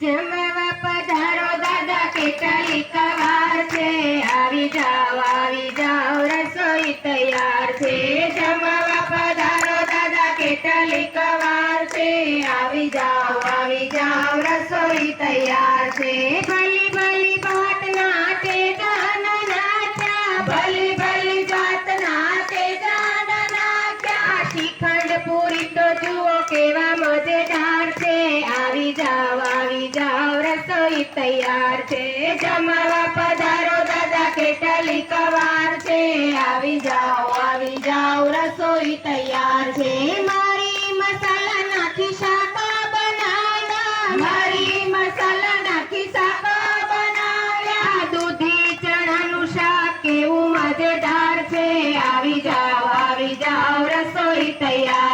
જમવા પધારો દાદા કેટલી કવાર છે. આવી જાઓ આવી જાઓ, રસોઈ તૈયાર છે. જમવા પધારો દાદા કેટલી કવાર છે. આવી જાઓ આવી જાઓ, રસોઈ તૈયાર તૈયાર છે. જમવા પધારો, દાદા કેટલી કવાર છે. આવી જાઓ આવી જાઓ, રસોઈ તૈયાર છે. મારી મસાલા નાખી શાક બનાવ્યા. મારી મસાલા નાખી શાક બનાવ્યા. દૂધી, ચણાનું શાક કેવું મજેદાર છે. આવી જાઓ આવી જાઓ, રસોઈ તૈયાર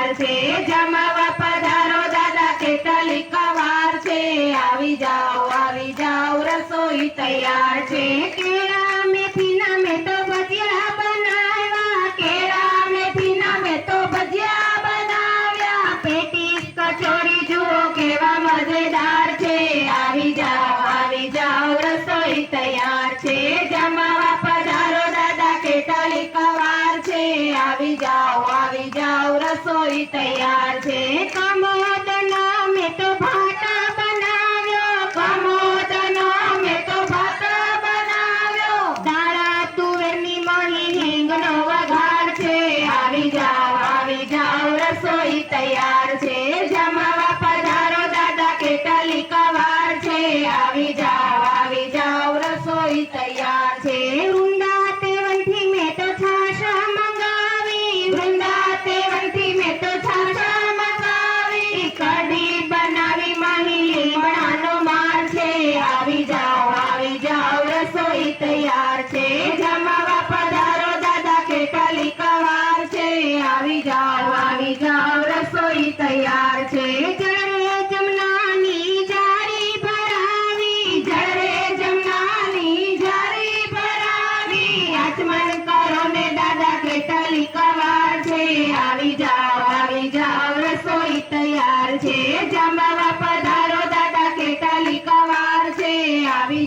તૈયાર છે. આવી જાઓ આવી જાઓ, રસોઈ તૈયાર છે. જમાવા પધારો દાદા, કેટલી છે. આવી જાઓ આવી જાઓ, રસોઈ તૈયાર છે.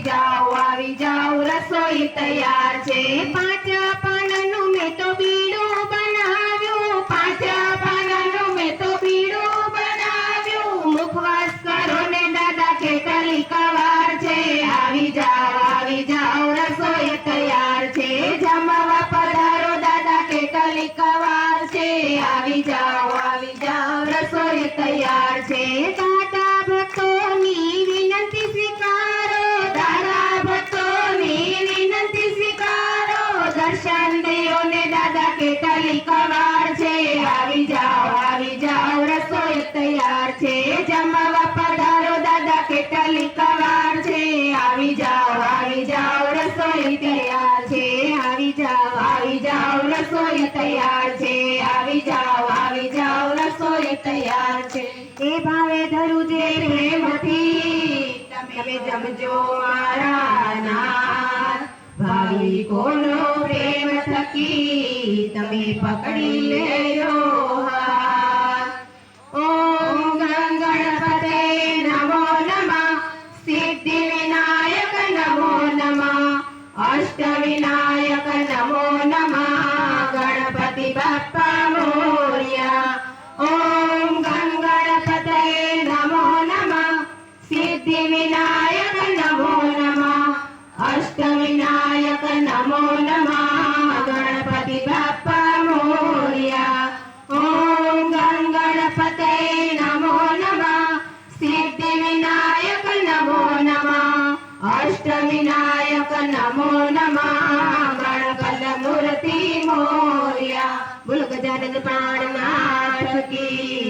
આવી જાઓ આવી જાઓ, રસોઈ તૈયાર છે. પાંચ પાનનું મેં તો બીડું બનાવ્યું. પાંચ પાનનું મેં તો બીડું બનાવ્યું. મુખવાસ કરો ને દાદા, ખેતરી કવાર છે. આવી જાઓ આવી જાઓ, રસોઈ તૈયાર છે. જમાવા પધારો, દાદા, ખેતરી કવાર છે. આવી જાઓ આવી જાઓ, રસોઈ તૈયાર છે. રસોઈ તૈયાર છે. આવી જાઓ આવી જાઓ રસોઈ તૈયાર છે. એ ભાવે ધરું જે પ્રેમથી તમે જમજો મારા નાથ ભાવિકોનો પ્રેમ થકી તમે પકડી લેજો ઓમ ગણપતે નમો નમઃ. સિદ્ધિ વિનાયક નમો નમઃ. અષ્ટ વિનાયક વિનાયક નમો નમઃ ગણપતિ બાપ્પા મોર્યા ઓમ ગણપતે નમો નમઃ સિદ્ધિ વિનાયક નમો નમઃ અષ્ટ વિનાયક નમો નમઃ ગણપત મૂર્તિ મોર્યા બોલ ગજાનન પ્રાણનાથ કી